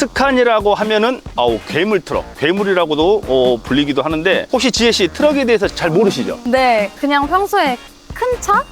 스칸이라고 하면은 아우 괴물 트럭, 괴물이라고도 어, 불리기도 하는데 혹시 지혜 씨 트럭에 대해서 잘 모르시죠? 네, 그냥 평소에 큰 차?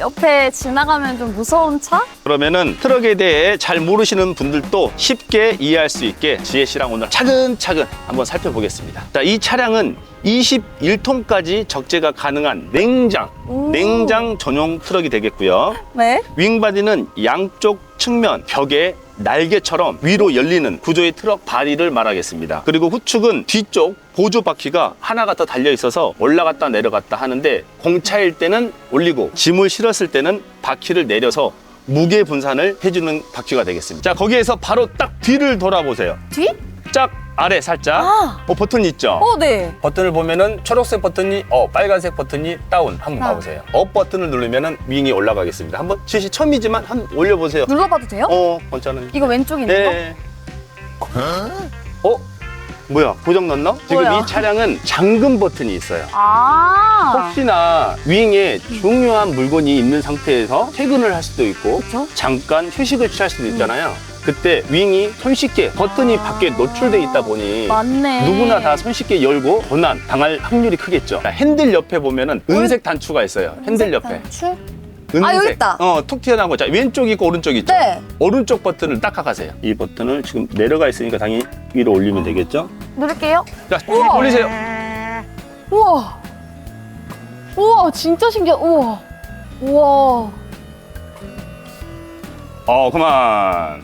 옆에 지나가면 좀 무서운 차? 그러면은 트럭에 대해 잘 모르시는 분들도 쉽게 이해할 수 있게 지혜 씨랑 오늘 차근차근 한번 살펴보겠습니다. 자, 이 차량은 21톤까지 적재가 가능한 냉장, 오. 냉장 전용 트럭이 되겠고요. 네. 윙바디는 양쪽 측면 벽에 날개처럼 위로 열리는 구조의 트럭 바디를 말하겠습니다. 그리고 후축은 뒤쪽 보조 바퀴가 하나가 더 달려 있어서 올라갔다 내려갔다 하는데 공차일 때는 올리고 짐을 실었을 때는 바퀴를 내려서 무게 분산을 해주는 바퀴가 되겠습니다. 자 거기에서 바로 딱 뒤를 돌아보세요. 뒤? 쫙 아래 살짝 아. 어, 버튼 있죠? 어, 네. 버튼을 보면은 초록색 버튼이 어 빨간색 버튼이 다운 한번 아. 봐보세요 업 버튼을 누르면은 윙이 올라가겠습니다 한번 지시 처음이지만 한번 올려보세요 눌러봐도 돼요? 어 괜찮은 이거 왼쪽에 있는 네 어? 뭐야 고장 났나? 지금 뭐야? 이 차량은 잠금 버튼이 있어요 거? 아. 혹시나 윙에 중요한 물건이 있는 상태에서 퇴근을 할 수도 있고 그쵸? 잠깐 휴식을 취할 수도 있잖아요 그때 윙이 손쉽게 버튼이 아. 밖에 노출돼 있다 보니 맞네. 누구나 다 손쉽게 열고 고난 당할 확률이 크겠죠. 자, 핸들 옆에 보면은 은색 단추가 있어요. 핸들 옆에. 단추? 은색. 아, 여기 있다. 어, 툭 튀어나온 거. 자, 왼쪽 있고 오른쪽 있죠. 네. 오른쪽 버튼을 딱딱하세요. 이 버튼을 지금 내려가 있으니까 당연히 위로 올리면 되겠죠. 누를게요. 자, 우와. 올리세요. 우와. 우와, 진짜 신기해. 우와. 우와. 어, 그만.